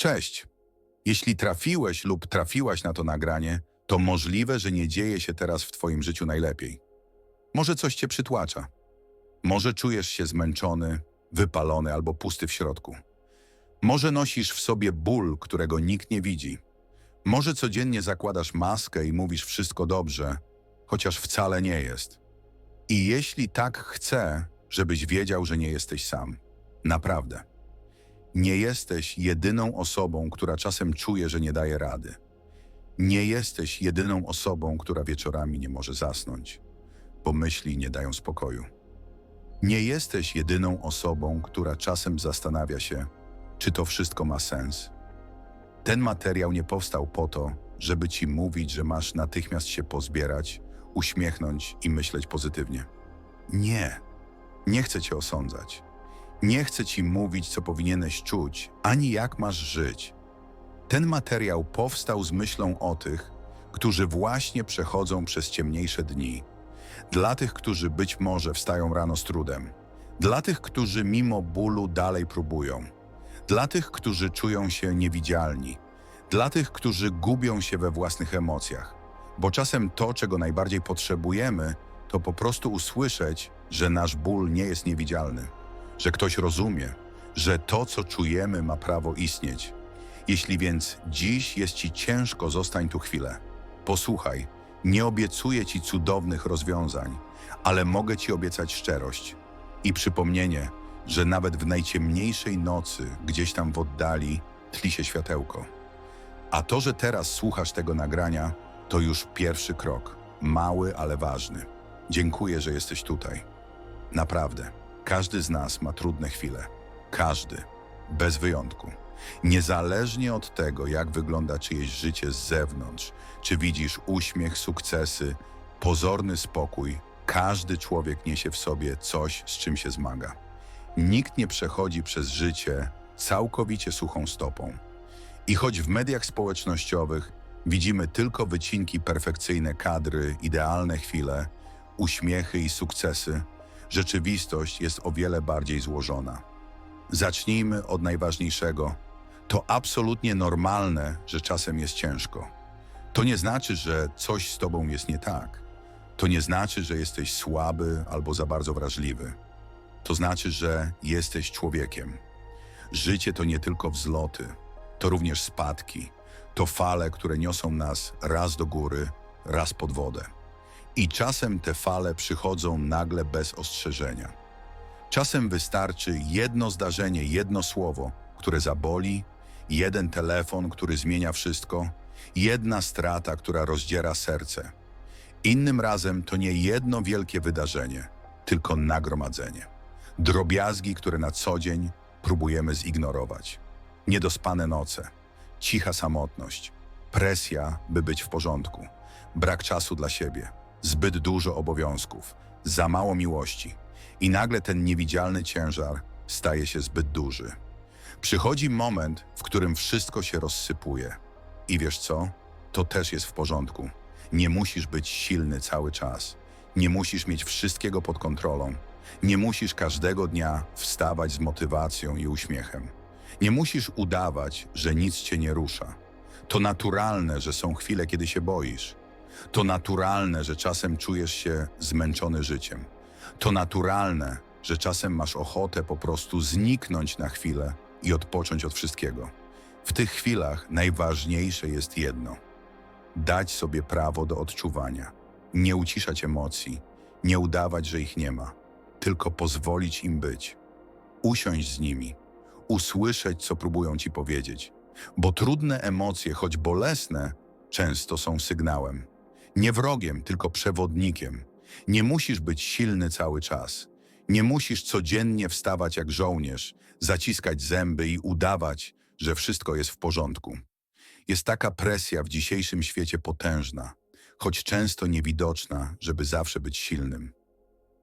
Cześć. Jeśli trafiłeś lub trafiłaś na to nagranie, to możliwe, że nie dzieje się teraz w Twoim życiu najlepiej. Może coś Cię przytłacza. Może czujesz się zmęczony, wypalony albo pusty w środku. Może nosisz w sobie ból, którego nikt nie widzi. Może codziennie zakładasz maskę i mówisz wszystko dobrze, chociaż wcale nie jest. I jeśli tak chcę, żebyś wiedział, że nie jesteś sam. Naprawdę. Nie jesteś jedyną osobą, która czasem czuje, że nie daje rady. Nie jesteś jedyną osobą, która wieczorami nie może zasnąć, bo myśli nie dają spokoju. Nie jesteś jedyną osobą, która czasem zastanawia się, czy to wszystko ma sens. Ten materiał nie powstał po to, żeby ci mówić, że masz natychmiast się pozbierać, uśmiechnąć i myśleć pozytywnie. Nie, nie chcę cię osądzać. Nie chcę ci mówić, co powinieneś czuć, ani jak masz żyć. Ten materiał powstał z myślą o tych, którzy właśnie przechodzą przez ciemniejsze dni. Dla tych, którzy być może wstają rano z trudem. Dla tych, którzy mimo bólu dalej próbują. Dla tych, którzy czują się niewidzialni. Dla tych, którzy gubią się we własnych emocjach. Bo czasem to, czego najbardziej potrzebujemy, to po prostu usłyszeć, że nasz ból nie jest niewidzialny że ktoś rozumie, że to, co czujemy, ma prawo istnieć. Jeśli więc dziś jest ci ciężko, zostań tu chwilę. Posłuchaj, nie obiecuję ci cudownych rozwiązań, ale mogę ci obiecać szczerość i przypomnienie, że nawet w najciemniejszej nocy, gdzieś tam w oddali, tli się światełko. A to, że teraz słuchasz tego nagrania, to już pierwszy krok, mały, ale ważny. Dziękuję, że jesteś tutaj. Naprawdę. Każdy z nas ma trudne chwile. Każdy. Bez wyjątku. Niezależnie od tego, jak wygląda czyjeś życie z zewnątrz, czy widzisz uśmiech, sukcesy, pozorny spokój, każdy człowiek niesie w sobie coś, z czym się zmaga. Nikt nie przechodzi przez życie całkowicie suchą stopą. I choć w mediach społecznościowych widzimy tylko wycinki perfekcyjne kadry, idealne chwile, uśmiechy i sukcesy, rzeczywistość jest o wiele bardziej złożona. Zacznijmy od najważniejszego. To absolutnie normalne, że czasem jest ciężko. To nie znaczy, że coś z tobą jest nie tak. To nie znaczy, że jesteś słaby albo za bardzo wrażliwy. To znaczy, że jesteś człowiekiem. Życie to nie tylko wzloty, to również spadki, to fale, które niosą nas raz do góry, raz pod wodę. I czasem te fale przychodzą nagle bez ostrzeżenia. Czasem wystarczy jedno zdarzenie, jedno słowo, które zaboli, jeden telefon, który zmienia wszystko, jedna strata, która rozdziera serce. Innym razem to nie jedno wielkie wydarzenie, tylko nagromadzenie. Drobiazgi, które na co dzień próbujemy zignorować. Niedospane noce, cicha samotność, presja, by być w porządku, brak czasu dla siebie – zbyt dużo obowiązków, za mało miłości i nagle ten niewidzialny ciężar staje się zbyt duży. Przychodzi moment, w którym wszystko się rozsypuje. I wiesz co? To też jest w porządku. Nie musisz być silny cały czas. Nie musisz mieć wszystkiego pod kontrolą. Nie musisz każdego dnia wstawać z motywacją i uśmiechem. Nie musisz udawać, że nic cię nie rusza. To naturalne, że są chwile, kiedy się boisz. To naturalne, że czasem czujesz się zmęczony życiem. To naturalne, że czasem masz ochotę po prostu zniknąć na chwilę i odpocząć od wszystkiego. W tych chwilach najważniejsze jest jedno: dać sobie prawo do odczuwania, nie uciszać emocji, nie udawać, że ich nie ma, tylko pozwolić im być. Usiąść z nimi, usłyszeć, co próbują ci powiedzieć, bo trudne emocje, choć bolesne, często są sygnałem. Nie wrogiem, tylko przewodnikiem. Nie musisz być silny cały czas. Nie musisz codziennie wstawać jak żołnierz, zaciskać zęby i udawać, że wszystko jest w porządku. Jest taka presja w dzisiejszym świecie potężna, choć często niewidoczna, żeby zawsze być silnym,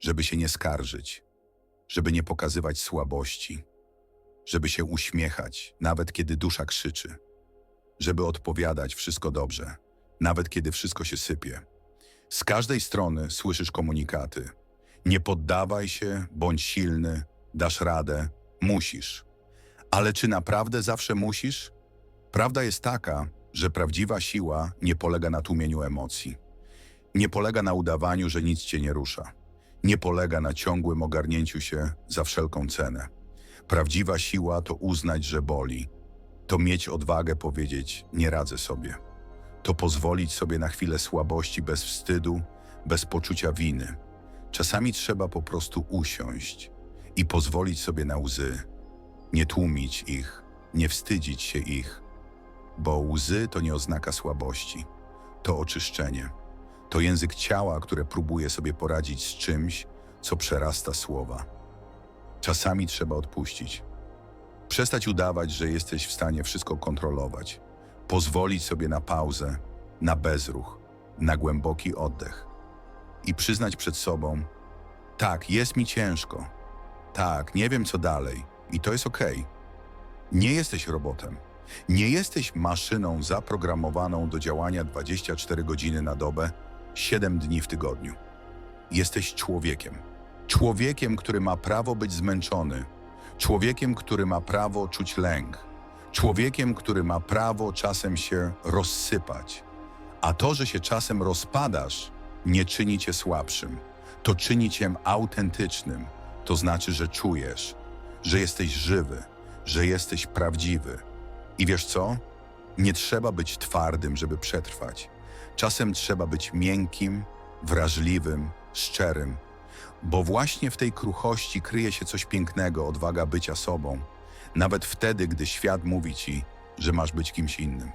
żeby się nie skarżyć, żeby nie pokazywać słabości, żeby się uśmiechać, nawet kiedy dusza krzyczy, żeby odpowiadać wszystko dobrze nawet kiedy wszystko się sypie. Z każdej strony słyszysz komunikaty. Nie poddawaj się, bądź silny, dasz radę, musisz. Ale czy naprawdę zawsze musisz? Prawda jest taka, że prawdziwa siła nie polega na tłumieniu emocji. Nie polega na udawaniu, że nic cię nie rusza. Nie polega na ciągłym ogarnięciu się za wszelką cenę. Prawdziwa siła to uznać, że boli. To mieć odwagę powiedzieć, nie radzę sobie. To pozwolić sobie na chwilę słabości bez wstydu, bez poczucia winy. Czasami trzeba po prostu usiąść i pozwolić sobie na łzy. Nie tłumić ich, nie wstydzić się ich, bo łzy to nie oznaka słabości, to oczyszczenie. To język ciała, które próbuje sobie poradzić z czymś, co przerasta słowa. Czasami trzeba odpuścić. Przestać udawać, że jesteś w stanie wszystko kontrolować. Pozwolić sobie na pauzę, na bezruch, na głęboki oddech. I przyznać przed sobą: tak, jest mi ciężko. Tak, nie wiem co dalej. I to jest okej. Nie jesteś robotem. Nie jesteś maszyną zaprogramowaną do działania 24 godziny na dobę, 7 dni w tygodniu. Jesteś człowiekiem. Człowiekiem, który ma prawo być zmęczony. Człowiekiem, który ma prawo czuć lęk. Człowiekiem, który ma prawo czasem się rozsypać. A to, że się czasem rozpadasz, nie czyni cię słabszym. To czyni cię autentycznym. To znaczy, że czujesz, że jesteś żywy, że jesteś prawdziwy. I wiesz co? Nie trzeba być twardym, żeby przetrwać. Czasem trzeba być miękkim, wrażliwym, szczerym, bo właśnie w tej kruchości kryje się coś pięknego, odwaga bycia sobą, nawet wtedy, gdy świat mówi ci, że masz być kimś innym.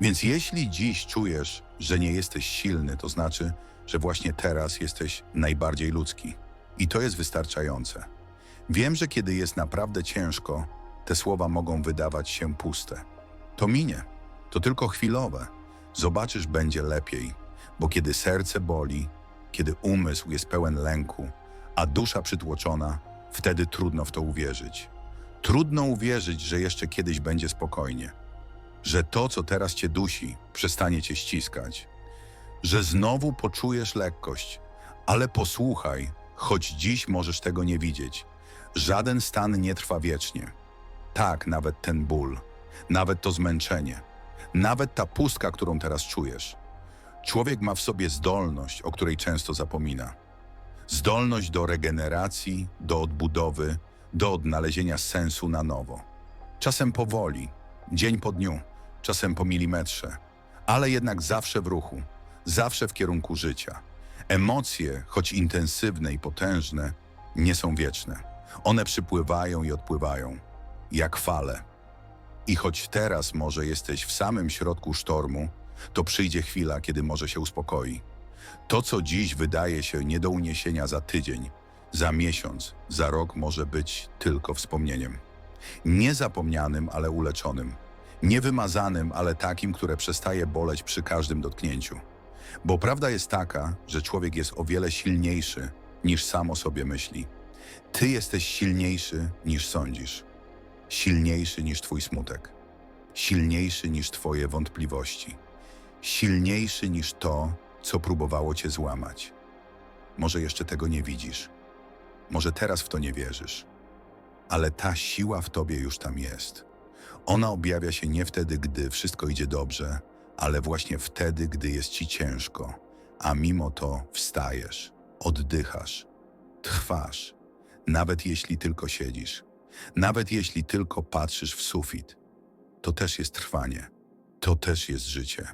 Więc jeśli dziś czujesz, że nie jesteś silny, to znaczy, że właśnie teraz jesteś najbardziej ludzki. I to jest wystarczające. Wiem, że kiedy jest naprawdę ciężko, te słowa mogą wydawać się puste. To minie, to tylko chwilowe. Zobaczysz, będzie lepiej, bo kiedy serce boli, kiedy umysł jest pełen lęku, a dusza przytłoczona, wtedy trudno w to uwierzyć. Trudno uwierzyć, że jeszcze kiedyś będzie spokojnie, że to, co teraz cię dusi, przestanie cię ściskać, że znowu poczujesz lekkość, ale posłuchaj, choć dziś możesz tego nie widzieć. Żaden stan nie trwa wiecznie. Tak, nawet ten ból, nawet to zmęczenie, nawet ta pustka, którą teraz czujesz. Człowiek ma w sobie zdolność, o której często zapomina. Zdolność do regeneracji, do odbudowy, do odnalezienia sensu na nowo. Czasem powoli, dzień po dniu, czasem po milimetrze, ale jednak zawsze w ruchu, zawsze w kierunku życia. Emocje, choć intensywne i potężne, nie są wieczne. One przypływają i odpływają, jak fale. I choć teraz może jesteś w samym środku sztormu, to przyjdzie chwila, kiedy może się uspokoi. To, co dziś wydaje się nie do uniesienia za tydzień, za miesiąc, za rok może być tylko wspomnieniem. Niezapomnianym, ale uleczonym. Niewymazanym, ale takim, które przestaje boleć przy każdym dotknięciu. Bo prawda jest taka, że człowiek jest o wiele silniejszy niż sam o sobie myśli. Ty jesteś silniejszy niż sądzisz. Silniejszy niż twój smutek. Silniejszy niż twoje wątpliwości. Silniejszy niż to, co próbowało cię złamać. Może jeszcze tego nie widzisz. Może teraz w to nie wierzysz. Ale ta siła w tobie już tam jest. Ona objawia się nie wtedy, gdy wszystko idzie dobrze, ale właśnie wtedy, gdy jest ci ciężko, a mimo to wstajesz, oddychasz, trwasz, nawet jeśli tylko siedzisz, nawet jeśli tylko patrzysz w sufit. To też jest trwanie, to też jest życie.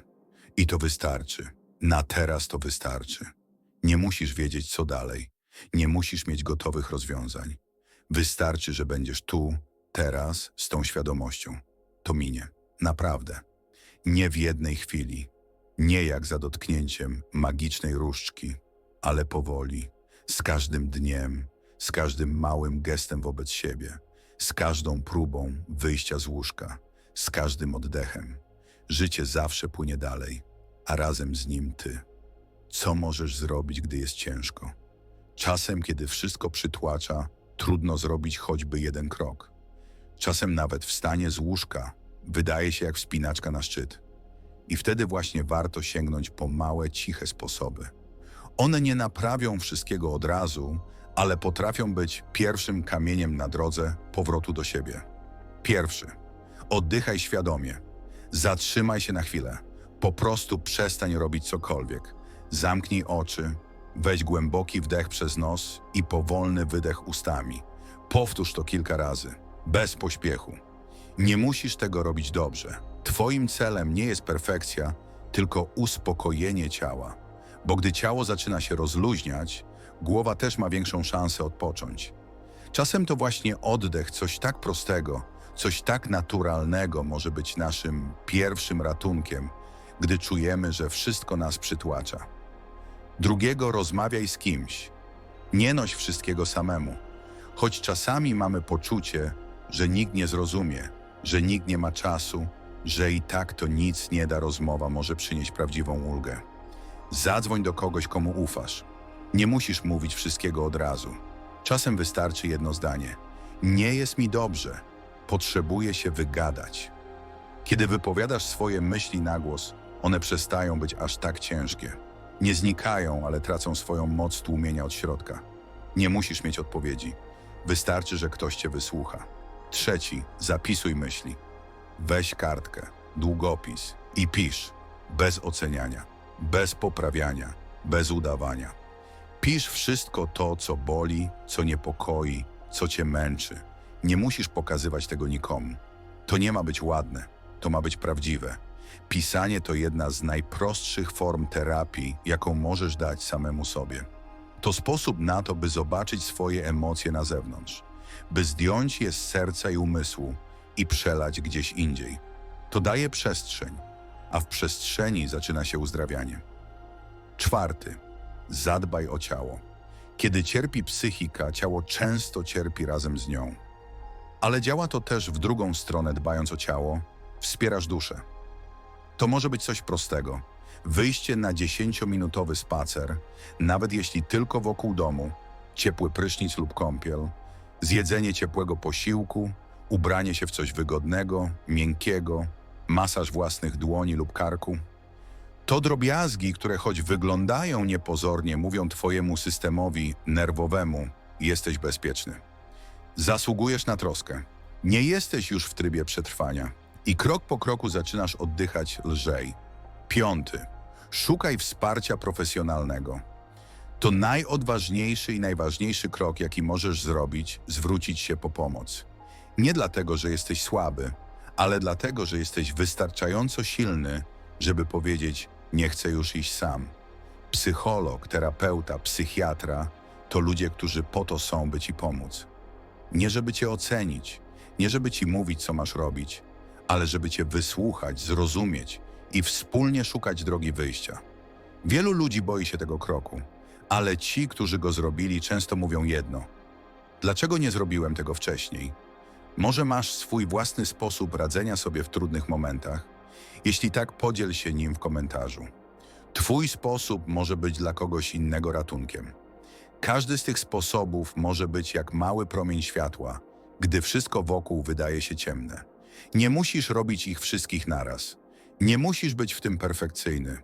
I to wystarczy. Na teraz to wystarczy. Nie musisz wiedzieć, co dalej. Nie musisz mieć gotowych rozwiązań. Wystarczy, że będziesz tu, teraz, z tą świadomością. To minie. Naprawdę. Nie w jednej chwili. Nie jak za dotknięciem magicznej różdżki, ale powoli, z każdym dniem, z każdym małym gestem wobec siebie, z każdą próbą wyjścia z łóżka, z każdym oddechem. Życie zawsze płynie dalej, a razem z nim ty. Co możesz zrobić, gdy jest ciężko? Czasem, kiedy wszystko przytłacza, trudno zrobić choćby jeden krok. Czasem nawet wstanie z łóżka wydaje się jak wspinaczka na szczyt. I wtedy właśnie warto sięgnąć po małe, ciche sposoby. One nie naprawią wszystkiego od razu, ale potrafią być pierwszym kamieniem na drodze powrotu do siebie. Pierwszy. Oddychaj świadomie. Zatrzymaj się na chwilę. Po prostu przestań robić cokolwiek. Zamknij oczy, weź głęboki wdech przez nos i powolny wydech ustami. Powtórz to kilka razy, bez pośpiechu. Nie musisz tego robić dobrze. Twoim celem nie jest perfekcja, tylko uspokojenie ciała. Bo gdy ciało zaczyna się rozluźniać, głowa też ma większą szansę odpocząć. Czasem to właśnie oddech, coś tak prostego, coś tak naturalnego może być naszym pierwszym ratunkiem, gdy czujemy, że wszystko nas przytłacza. Drugiego rozmawiaj z kimś. Nie noś wszystkiego samemu. Choć czasami mamy poczucie, że nikt nie zrozumie, że nikt nie ma czasu, że i tak to nic nie da rozmowa może przynieść prawdziwą ulgę. Zadzwoń do kogoś, komu ufasz. Nie musisz mówić wszystkiego od razu. Czasem wystarczy jedno zdanie. Nie jest mi dobrze. Potrzebuję się wygadać. Kiedy wypowiadasz swoje myśli na głos, one przestają być aż tak ciężkie. Nie znikają, ale tracą swoją moc tłumienia od środka. Nie musisz mieć odpowiedzi. Wystarczy, że ktoś cię wysłucha. Trzeci, zapisuj myśli. Weź kartkę, długopis i pisz. Bez oceniania, bez poprawiania, bez udawania. Pisz wszystko to, co boli, co niepokoi, co cię męczy. Nie musisz pokazywać tego nikomu. To nie ma być ładne, to ma być prawdziwe. Pisanie to jedna z najprostszych form terapii, jaką możesz dać samemu sobie. To sposób na to, by zobaczyć swoje emocje na zewnątrz, by zdjąć je z serca i umysłu i przelać gdzieś indziej. To daje przestrzeń, a w przestrzeni zaczyna się uzdrawianie. Czwarty. Zadbaj o ciało. Kiedy cierpi psychika, ciało często cierpi razem z nią. Ale działa to też w drugą stronę, dbając o ciało, wspierasz duszę. To może być coś prostego. Wyjście na 10-minutowy spacer, nawet jeśli tylko wokół domu, ciepły prysznic lub kąpiel, zjedzenie ciepłego posiłku, ubranie się w coś wygodnego, miękkiego, masaż własnych dłoni lub karku. To drobiazgi, które choć wyglądają niepozornie, mówią Twojemu systemowi nerwowemu: jesteś bezpieczny. Zasługujesz na troskę. Nie jesteś już w trybie przetrwania i krok po kroku zaczynasz oddychać lżej. Piąty. Szukaj wsparcia profesjonalnego. To najodważniejszy i najważniejszy krok, jaki możesz zrobić, zwrócić się po pomoc. Nie dlatego, że jesteś słaby, ale dlatego, że jesteś wystarczająco silny, żeby powiedzieć: Nie chcę już iść sam. Psycholog, terapeuta, psychiatra to ludzie, którzy po to są, by ci pomóc. Nie żeby cię ocenić, nie żeby ci mówić, co masz robić, ale żeby cię wysłuchać, zrozumieć i wspólnie szukać drogi wyjścia. Wielu ludzi boi się tego kroku, ale ci, którzy go zrobili, często mówią jedno: Dlaczego nie zrobiłem tego wcześniej? Może masz swój własny sposób radzenia sobie w trudnych momentach? Jeśli tak, podziel się nim w komentarzu. Twój sposób może być dla kogoś innego ratunkiem. Każdy z tych sposobów może być jak mały promień światła, gdy wszystko wokół wydaje się ciemne. Nie musisz robić ich wszystkich naraz. Nie musisz być w tym perfekcyjny.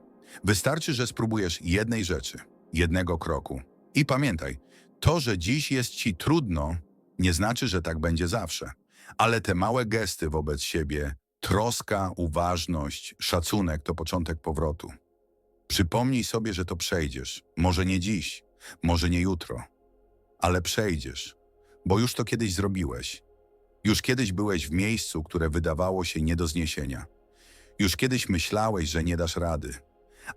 Wystarczy, że spróbujesz jednej rzeczy, jednego kroku. I pamiętaj, to, że dziś jest ci trudno, nie znaczy, że tak będzie zawsze. Ale te małe gesty wobec siebie, troska, uważność, szacunek to początek powrotu. Przypomnij sobie, że to przejdziesz. Może nie dziś, może nie jutro, ale przejdziesz, bo już to kiedyś zrobiłeś. Już kiedyś byłeś w miejscu, które wydawało się nie do zniesienia. Już kiedyś myślałeś, że nie dasz rady,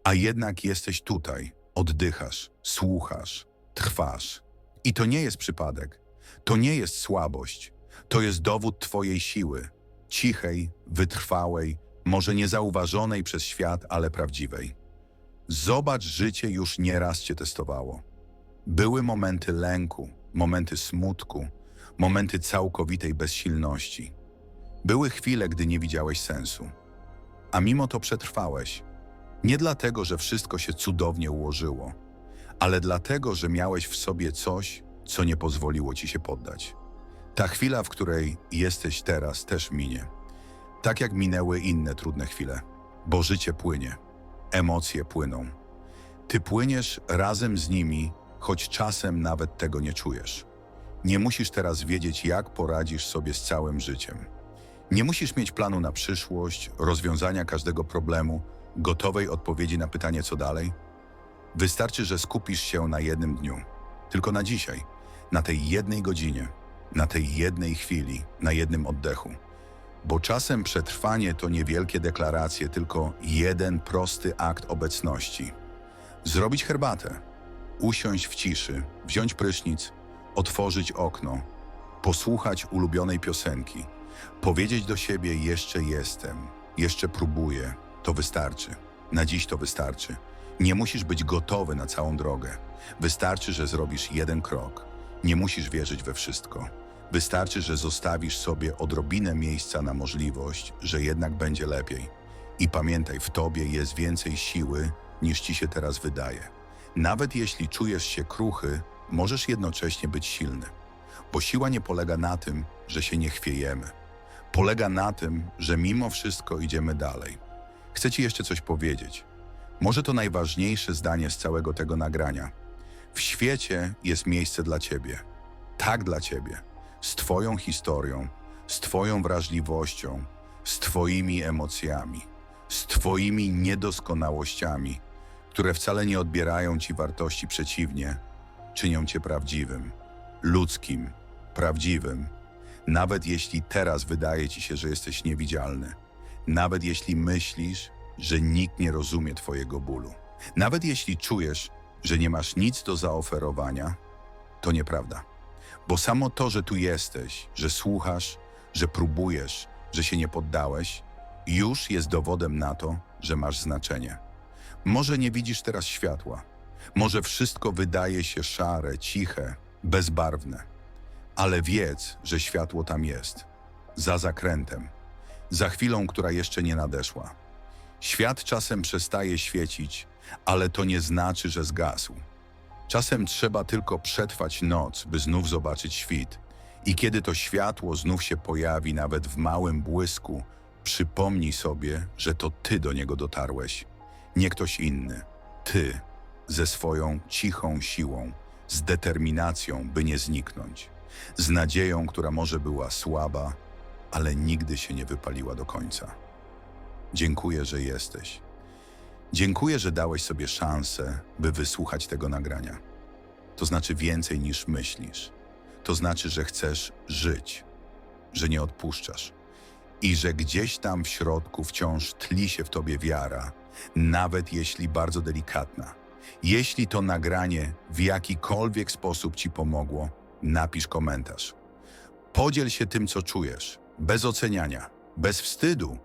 a jednak jesteś tutaj, oddychasz, słuchasz, trwasz. I to nie jest przypadek, to nie jest słabość, to jest dowód Twojej siły, cichej, wytrwałej, może niezauważonej przez świat, ale prawdziwej. Zobacz, życie już nieraz Cię testowało. Były momenty lęku, momenty smutku, momenty całkowitej bezsilności. Były chwile, gdy nie widziałeś sensu. A mimo to przetrwałeś. Nie dlatego, że wszystko się cudownie ułożyło, ale dlatego, że miałeś w sobie coś, co nie pozwoliło ci się poddać. Ta chwila, w której jesteś teraz, też minie. Tak jak minęły inne trudne chwile, bo życie płynie, emocje płyną. Ty płyniesz razem z nimi, choć czasem nawet tego nie czujesz. Nie musisz teraz wiedzieć, jak poradzisz sobie z całym życiem. Nie musisz mieć planu na przyszłość, rozwiązania każdego problemu, gotowej odpowiedzi na pytanie co dalej. Wystarczy, że skupisz się na jednym dniu, tylko na dzisiaj, na tej jednej godzinie, na tej jednej chwili, na jednym oddechu. Bo czasem przetrwanie to niewielkie deklaracje, tylko jeden prosty akt obecności. Zrobić herbatę, usiąść w ciszy, wziąć prysznic, otworzyć okno, posłuchać ulubionej piosenki, powiedzieć do siebie jeszcze jestem, jeszcze próbuję, to wystarczy. Na dziś to wystarczy. Nie musisz być gotowy na całą drogę. Wystarczy, że zrobisz jeden krok. Nie musisz wierzyć we wszystko. Wystarczy, że zostawisz sobie odrobinę miejsca na możliwość, że jednak będzie lepiej. I pamiętaj, w tobie jest więcej siły, niż ci się teraz wydaje. Nawet jeśli czujesz się kruchy, możesz jednocześnie być silny. Bo siła nie polega na tym, że się nie chwiejemy. Polega na tym, że mimo wszystko idziemy dalej. Chcę ci jeszcze coś powiedzieć. Może to najważniejsze zdanie z całego tego nagrania. W świecie jest miejsce dla ciebie. Tak dla ciebie. Z twoją historią, z twoją wrażliwością, z twoimi emocjami, z twoimi niedoskonałościami, które wcale nie odbierają ci wartości przeciwnie, czynią cię prawdziwym, ludzkim, prawdziwym. Nawet jeśli teraz wydaje ci się, że jesteś niewidzialny, nawet jeśli myślisz, że nikt nie rozumie twojego bólu, nawet jeśli czujesz, że nie masz nic do zaoferowania, to nieprawda. Bo samo to, że tu jesteś, że słuchasz, że próbujesz, że się nie poddałeś, już jest dowodem na to, że masz znaczenie. Może nie widzisz teraz światła, może wszystko wydaje się szare, ciche, bezbarwne, ale wiedz, że światło tam jest, za zakrętem, za chwilą, która jeszcze nie nadeszła. Świat czasem przestaje świecić, ale to nie znaczy, że zgasł. Czasem trzeba tylko przetrwać noc, by znów zobaczyć świt. I kiedy to światło znów się pojawi, nawet w małym błysku, przypomnij sobie, że to ty do niego dotarłeś, nie ktoś inny. Ty, ze swoją cichą siłą, z determinacją, by nie zniknąć, z nadzieją, która może była słaba, ale nigdy się nie wypaliła do końca. Dziękuję, że jesteś. Dziękuję, że dałeś sobie szansę, by wysłuchać tego nagrania. To znaczy więcej niż myślisz. To znaczy, że chcesz żyć, że nie odpuszczasz i że gdzieś tam w środku wciąż tli się w tobie wiara, nawet jeśli bardzo delikatna. Jeśli to nagranie w jakikolwiek sposób ci pomogło, napisz komentarz. Podziel się tym, co czujesz, bez oceniania, bez wstydu.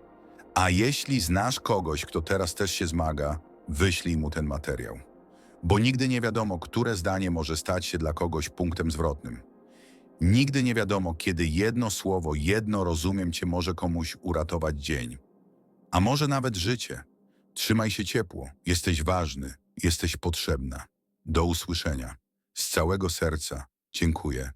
A jeśli znasz kogoś, kto teraz też się zmaga, wyślij mu ten materiał. Bo nigdy nie wiadomo, które zdanie może stać się dla kogoś punktem zwrotnym. Nigdy nie wiadomo, kiedy jedno słowo, jedno rozumiem cię może komuś uratować dzień. A może nawet życie. Trzymaj się ciepło, jesteś ważny, jesteś potrzebna. Do usłyszenia. Z całego serca dziękuję